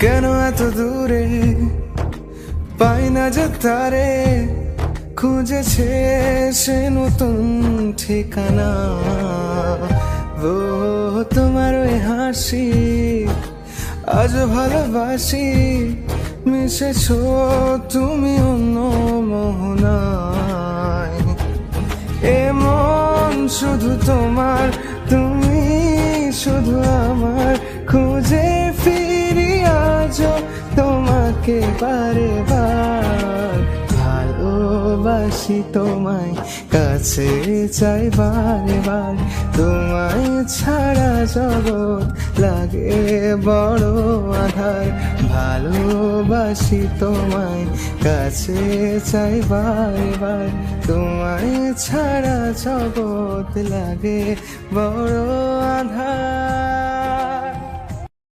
কেন এত দূরে? পাই না যে তারে, খুঁজেছে সে নতুন ঠিকানা। ও, তোমার ওই হাসি, আজ ভালোবাসি, মিশেছ তুমি অন্য মোহনায়। এমন শুধু তোমার, তুমি শুধু আমার, খুঁজে আজ তোমাকে বারে বার। ভালোবাসি তোমায়, কাছে চাই বারে বার। তোমায় ছাড়া জগৎ লাগে বড় আধার। ভালোবাসি তোমায়, কাছে চাই বারে বার। তোমায় ছাড়া জগৎ লাগে বড় আধার।